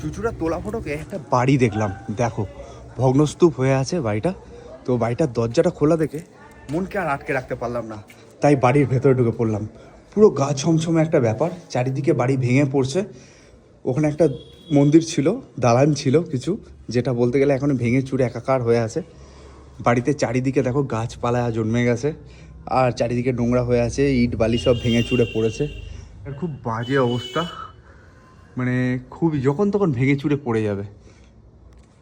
চুচুড়া তোলা ফটোকে একটা বাড়ি দেখলাম। দেখো, ভগ্নস্তূপ হয়ে আছে বাড়িটা। তো বাড়িটার দরজাটা খোলা দেখে মনকে আর আটকে রাখতে পারলাম না। তাই বাড়ির ভেতরে ঢুকে পড়লাম। পুরো গা ছমছমে একটা ব্যাপার, চারিদিকে বাড়ি ভেঙে পড়ছে। ওখানে একটা মন্দির ছিল, দালান ছিল কিছু, যেটা বলতে গেলে এখন ভেঙে চুরে একাকার হয়ে আছে। বাড়িতে চারিদিকে দেখো গাছপালা জন্মে গেছে, আর চারিদিকে নোংরা হয়ে আছে, ইট বালি সব ভেঙে চুরে পড়েছে। খুব বাজে অবস্থা। মানে খুব যখন তখন ভেঙে চুরে পড়ে যাবে।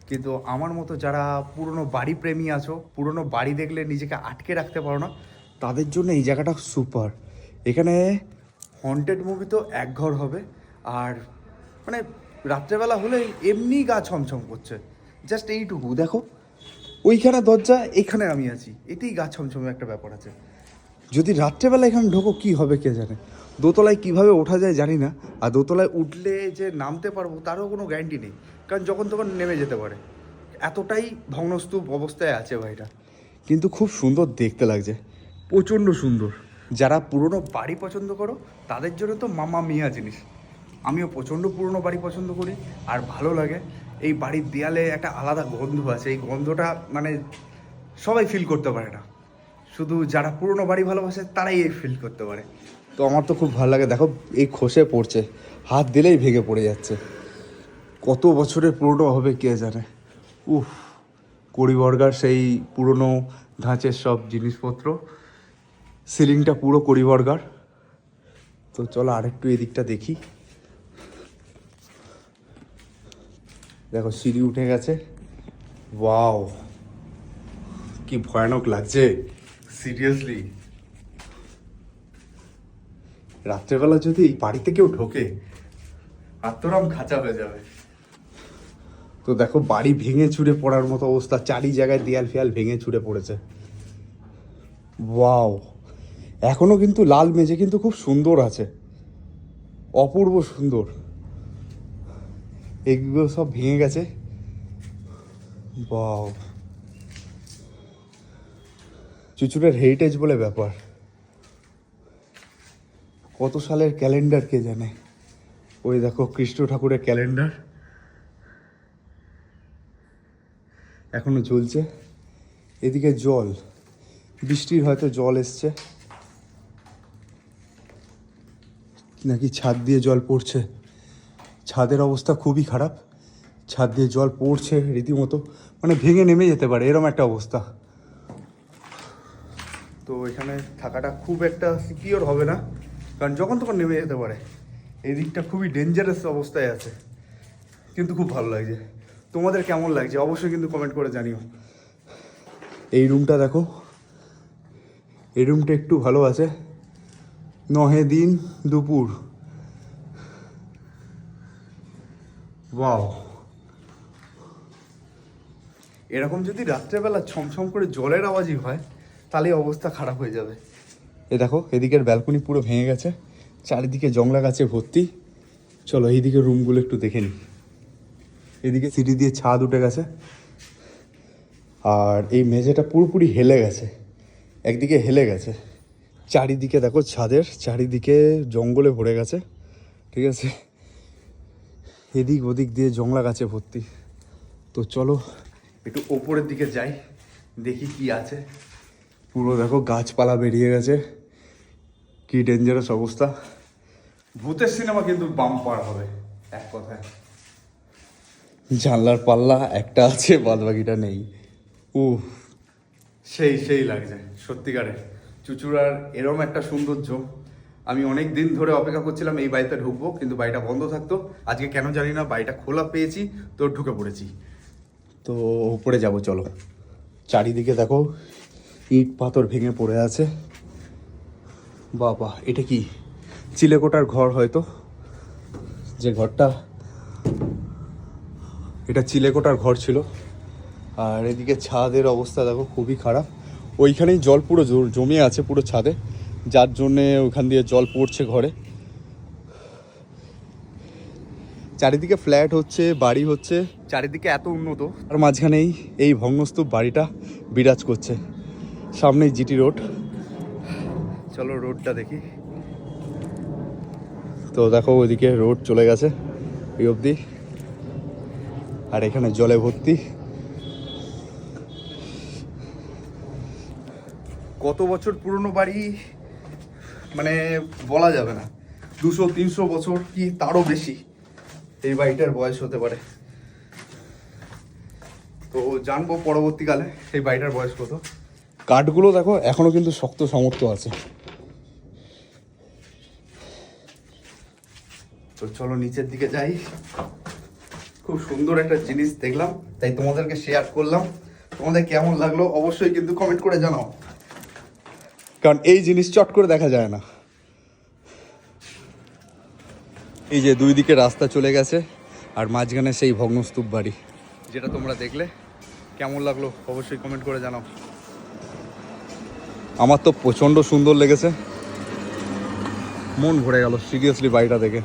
কিন্তু আমার মতো যারা পুরনো বাড়ি প্রেমী আছো, পুরনো বাড়ি দেখলে নিজেকে আটকে রাখতে পারো না, তাদের জন্য এই জায়গাটা সুপার। এখানে হন্টেড মুভি তো এক ঘর হবে, আর মানে রাত্রেবেলা হলে এমনি গা ছমছম করছে। জাস্ট এইটুকু, দেখো। ওইখানে দরজা, এখানে আমি আছি। এতেই গা ছমছমে একটা ব্যাপার আছে। যদি রাত্রেবেলা এখানে ঢোকো, কি হবে কে জানে? দোতলায় কীভাবে ওঠা যায় জানি না আর দোতলায় উঠলে যে নামতে পারব তারও কোনো গ্যারান্টি নেই কারণ যখন তখন নেমে যেতে পারে। এতটাই ভগ্নস্তূপ অবস্থায় আছে ভাইটা। কিন্তু খুব সুন্দর দেখতে লাগছে। প্রচণ্ড সুন্দর। যারা পুরনো বাড়ি পছন্দ করো তাদের জন্য তো মামা মিয়া জিনিস। আমিও প্রচণ্ড পুরনো বাড়ি পছন্দ করি আর ভালো লাগে। এই বাড়ির দেয়ালে একটা আলাদা গন্ধ আছে এই গন্ধটা মানে সবাই ফিল করতে পারে না। শুধু যারা পুরনো বাড়ি ভালোবাসে তারাই এই ফিল করতে পারে। তো আমার তো খুব ভালো লাগে। দেখো, এই খসে পড়ছে। হাত দিলেই ভেঙে পড়ে যাচ্ছে। কত বছরের পুরনো হবে কে জানে। উফ কড়িবর্গার সেই পুরনো ধাঁচের সব জিনিসপত্র। সিলিংটা পুরো কড়িবর্গার তো চলো আরেকটু এদিকটা দেখি। দেখো, সিঁড়ি উঠে গেছে। ওয়াও, কি ভয়ানক লাগছে। সিরিয়াসলি। রাত্রেবেলা যদি এই বাড়িতে কেউ ঢোকে, আত্মরাম খাঁচা হয়ে যাবে। তো দেখো, বাড়ি ভেঙে চুরে পড়ার মতো অবস্থা, চারি জায়গায় দেয়াল ফেয়াল ভেঙে চুরে পড়েছে। ওয়াও! এখনও কিন্তু লাল মেঝে কিন্তু খুব সুন্দর আছে। অপূর্ব সুন্দর। এগুলো সব ভেঙে গেছে। বাও চুচুড়ের হেরিটেজ বলে ব্যাপার। কত সালের ক্যালেন্ডার কে জানে? ওই দেখো কৃষ্ণ ঠাকুরের ক্যালেন্ডার। এখনও জ্বলছে। এদিকে জল। বৃষ্টির হয়তো জল এসছে। নাকি ছাদ দিয়ে জল পড়ছে? ছাদের অবস্থা খুবই খারাপ। ছাদ দিয়ে জল পড়ছে রীতিমতো। মানে ভেঙে নেমে যেতে পারে, এরম একটা অবস্থা। তো এখানে থাকাটা খুব একটা সিকিওর হবে না। কারণ যখন তখন নেমে যেতে পারে। এই দিকটা খুবই ডেঞ্জারাস অবস্থায় আছে। কিন্তু খুব ভালো লাগছে। তোমাদের কেমন লাগছে? অবশ্যই কিন্তু কমেন্ট করে জানিও। এই রুমটা দেখো। এই রুমটা একটু ভালো আছে। নহে দিন দুপুর। ওয়াও এরকম যদি রাত্রেবেলা ছমছম করে জলের আওয়াজই হয়, তাহলে অবস্থা খারাপ হয়ে যাবে। এ দেখো, এদিকের ব্যালকনি পুরো ভেঙে গেছে, চারিদিকে জংলা গাছে ভর্তি। চলো এইদিকে রুমগুলো একটু দেখে নিই। এদিকে সিঁড়ি দিয়ে ছাদ উঠে গেছে, আর এই মেঝেটা পুরোপুরি হেলে গেছে, একদিকে হেলে গেছে। চারিদিকে দেখো ছাদের, চারিদিকে জঙ্গলে ভরে গেছে, ঠিক আছে? এদিক ওদিক দিয়ে জংলা গাছে ভর্তি। তো চলো, একটু ওপরের দিকে যাই, দেখি কি আছে। পুরো দেখো গাছপালা বেরিয়ে গেছে। কি ডেঞ্জারাস অবস্থা। ভূতের সিনেমা কিন্তু বাম্পার হবে, এক কথায়। জানলার পাল্লা একটা আছে বাদ বাকিটা নেই। ও সেই সেই লাগছে সত্যিকারের চুচুড়ার এরম একটা সৌন্দর্য। আমি অনেক দিন ধরে অপেক্ষা করছিলাম, এই বাড়িতে ঢুকবো, কিন্তু বাড়িটা বন্ধ থাকতো। আজকে কেন জানি না, বাড়িটা খোলা পেয়েছি, তো ঢুকে পড়েছি। তো উপরে যাব, চলো। চারিদিকে দেখো, ইট পাথর ভেঙে পড়ে আছে। বাবা এটা কি? চিলেকোটার ঘর হয়তো। যে ঘরটা এটা চিলেকোটার ঘর ছিল। আর এদিকে ছাদের অবস্থা দেখো খুবই খারাপ। ওইখানেই জল পুরো জমে আছে পুরো ছাদে। যার জন্যে ওখান দিয়ে জল পড়ছে ঘরে। চারিদিকে ফ্ল্যাট হচ্ছে বাড়ি হচ্ছে। চারিদিকে এত উন্নত। আর মাঝখানেই এই ভগ্নস্তূপ বাড়িটা বিরাজ করছে। সামনেই জিটি রোড। চলো রোডটা দেখি। তো দেখো ওইদিকে রোড চলে গেছে এই অবধি। আর এখানে জলে ভর্তি। কত বছর পুরনো বাড়ি? মানে বলা যাবে না। দুশো তিনশো বছর কি তারও বেশি। এই বাড়িটার বয়স হতে পারে। তো জানব পরবর্তীকালে এই বাড়িটার বয়স কত। কাঠগুলো দেখো এখনও কিন্তু শক্ত সামর্থ্য আছে। তো চলো নিচের দিকে যাই। খুব সুন্দর একটা জিনিস দেখলাম, তাই তোমাদেরকে শেয়ার করলাম। তোমাদের কেমন লাগল অবশ্যই কিন্তু কমেন্ট করে জানাও। কারণ এই জিনিস চট করে দেখা যায় না। এই যে দুই দিকে রাস্তা চলে গেছে, আর মাঝখানে সেই ভগ্নস্তূপ বাড়ি। যেটা তোমরা দেখলে, কেমন লাগল অবশ্যই কমেন্ট করে জানাও। আমার তো প্রচণ্ড সুন্দর লেগেছে। মন ভরে গেল সিরিয়াসলি বাড়িটা দেখে।